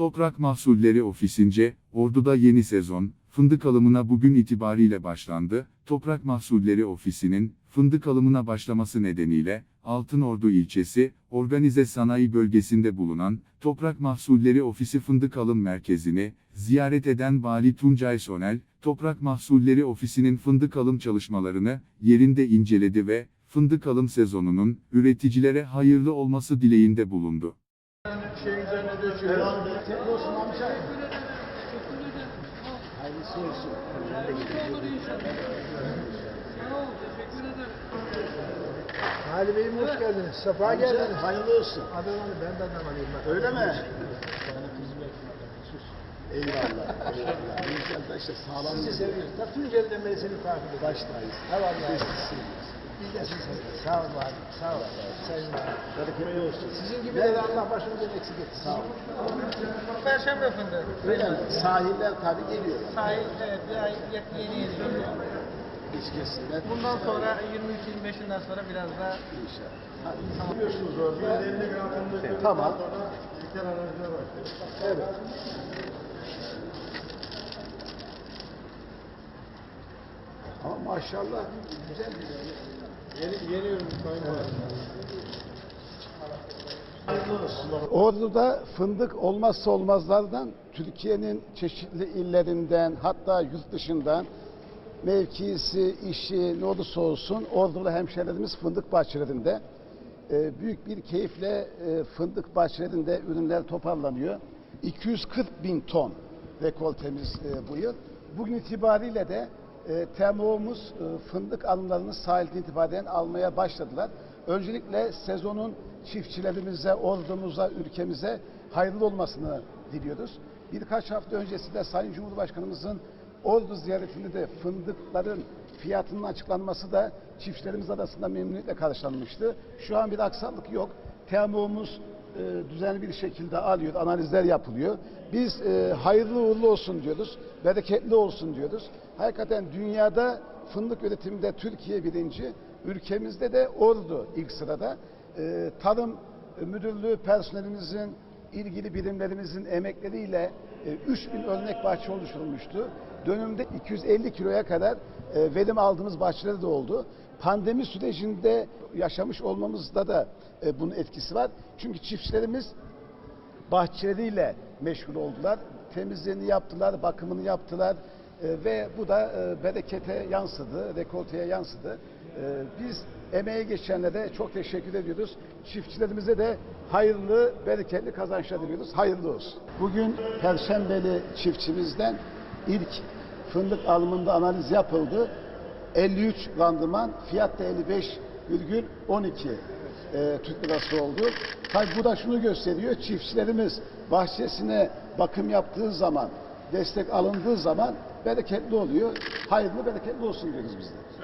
Toprak Mahsulleri Ofisince, Ordu'da yeni sezon, fındık alımına bugün itibariyle başlandı. Toprak Mahsulleri Ofisi'nin, fındık alımına başlaması nedeniyle, Altınordu ilçesi, Organize Sanayi Bölgesi'nde bulunan, Toprak Mahsulleri Ofisi Fındık Alım Merkezi'ni, ziyaret eden Vali Tuncay Sonel, Toprak Mahsulleri Ofisi'nin fındık alım çalışmalarını, yerinde inceledi ve, fındık alım sezonunun, üreticilere hayırlı olması dileğinde bulundu. Şey üzerine döküyor. Hayırlı olsun amca. Hayırlısı olsun. Ali Bey'im hoş geldiniz. Sefa geldiniz. Hayırlı olsun. Adam Ali ben de adam alayım. bak. Öyle mi? Eyvallah. Eyvallah. De işte sağlam. Sizi seviyoruz. Tunceli'den beri seni takip ediyoruz. Baştayız. Ne var ya? Biz de. Sağ ol abi. Sağ ol. Sayın abi. Bereketli olsun. Sizin gibileri Allah başımızdan eksik etsin. Sağ ol. Perşembe fındığı. Öyle mi? Sahiller tabii geliyor. Sahil evet bir ay yeni yeni geliyor. Hiç kesinler. Bundan sonra 23-25'inden sonra biraz daha İnşallah. Hadi biliyorsunuz orada. Tamam. Evet. Ama maşallah güzel Yeni, yeni ürün Ordu'da fındık olmazsa olmazlardan Türkiye'nin çeşitli illerinden hatta yurt dışından mevkisi, işi ne olursa olsun Ordulu hemşehrilerimiz fındık bahçelerinde e, büyük bir keyifle e, fındık bahçelerinde ürünler toparlanıyor. 240 bin ton rekoltemiz e, bu yıl. Bugün itibariyle de e, TMO'muz e, fındık alımlarını sahilden itibaren almaya başladılar. Öncelikle sezonun çiftçilerimize, ordumuza, ülkemize hayırlı olmasını diliyoruz. Birkaç hafta öncesinde Sayın Cumhurbaşkanımızın Ordu ziyaretinde de fındıkların fiyatının açıklanması da çiftçilerimiz arasında memnuniyetle karşılanmıştı. Şu an bir aksaklık yok. TMO'muz e, düzenli bir şekilde alıyor, analizler yapılıyor. Biz e, hayırlı uğurlu olsun diyoruz, bereketli olsun diyoruz. Hakikaten dünyada fındık üretiminde Türkiye birinci, ülkemizde de Ordu ilk sırada. E, tarım müdürlüğü personelimizin, ilgili birimlerimizin emekleriyle e, 3000 örnek bahçe oluşturulmuştu. Dönümde 250 kiloya kadar e, verim aldığımız bahçeler de oldu. Pandemi sürecinde yaşamış olmamızda da e, bunun etkisi var. Çünkü çiftçilerimiz bahçeleriyle meşgul oldular. Temizliğini yaptılar, bakımını yaptılar E, ve bu da e, berekete yansıdı, rekolteye yansıdı. E, biz emeğe geçenlere çok teşekkür ediyoruz. Çiftçilerimize de hayırlı, bereketli kazançlar diliyoruz. Hayırlı olsun. Bugün Perşembeli çiftçimizden ilk fındık alımında analiz yapıldı. 53 randıman, fiyat da 55,12 e, Türk lirası oldu. Tabi bu da şunu gösteriyor, çiftçilerimiz bahçesine bakım yaptığı zaman, destek alındığı zaman bereketli oluyor. Hayırlı bereketli olsun diyoruz biz de.